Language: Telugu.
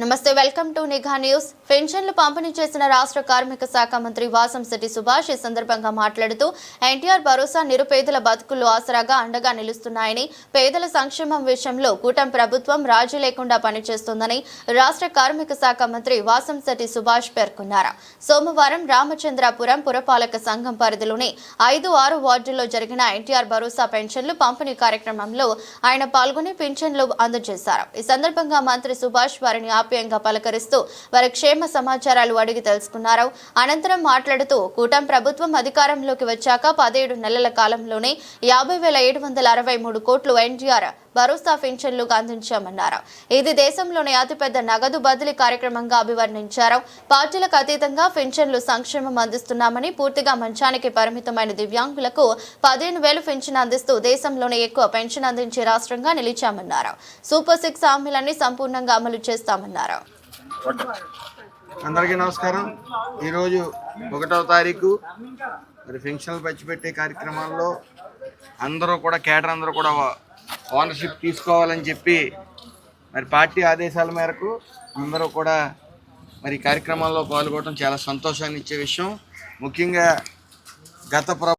నమస్తే వెల్కమ్ టు నిఘా న్యూస్. పెన్షన్లు పంపిణీ చేసిన రాష్ట్ర కార్మిక శాఖ మంత్రి వాసంశెట్టి సుభాష్ ఈ సందర్భంగా మాట్లాడుతూ ఎన్టీఆర్ భరోసా నిరుపేదల బతుకులు ఆసరాగా అండగా నిలుస్తున్నాయని పేదల సంక్షేమం విషయంలో కూటమి ప్రభుత్వం రాజీ లేకుండా పనిచేస్తోందని రాష్ట్ర కార్మిక శాఖ మంత్రి వాసంశెట్టి సుభాష్ పేర్కొన్నారు. సోమవారం రామచంద్రాపురం పురపాలక సంఘం పరిధిలోని ఐదు ఆరు వార్డుల్లో జరిగిన ఎన్టీఆర్ భరోసా పెన్షన్లు పంపిణీ కార్యక్రమంలో ఆయన పాల్గొని పింఛన్లు అందజేశారు. ఈ సందర్భంగా మంత్రి సుభాష్ వారిని ఆప్యాయంగా పలకరిస్తూ వారి క్షేమ సమాచారాలు అడిగి తెలుసుకున్నారు. అనంతరం మాట్లాడుతూ కూటమి ప్రభుత్వం అధికారంలోకి వచ్చాక పదిహేడు నెలల కాలంలోనే యాభై వేల ఏడు వందల అరవై మూడు కోట్లు ఎన్టీఆర్ భరోసా పెన్షన్లు అందించామన్నారు. ఇది దేశంలోనే అతిపెద్ద నగదు బదిలీ కార్యక్రమంగా అభివర్ణించారు. పార్టీలకు అతీతంగా పెన్షన్లు సంక్షేమం అందిస్తున్నామని పూర్తిగా మంచానికి పరిమితమైన దివ్యాంగులకు పదిహేను వేలు పెన్షన్ అందిస్తూ దేశంలోనే ఎక్కువ పెన్షన్ అందించే రాష్ట్రంగా నిలిచామన్నారు. సూపర్ సిక్స్ హామీలన్నీ సంపూర్ణంగా అమలు చేస్తామన్నారు. అందరికీ నమస్కారం. ఈరోజు ఒకటవ తారీఖు. మరి పెన్షన్లు పంచిపెట్టే కార్యక్రమాల్లో అందరూ కూడా కేటర్ అందరూ కూడా ఓనర్షిప్ తీసుకోవాలని చెప్పి మరి పార్టీ ఆదేశాల మేరకు అందరూ కూడా మరి కార్యక్రమాల్లో పాల్గొనడం చాలా సంతోషాన్ని ఇచ్చే విషయం. ముఖ్యంగా గత ప్ర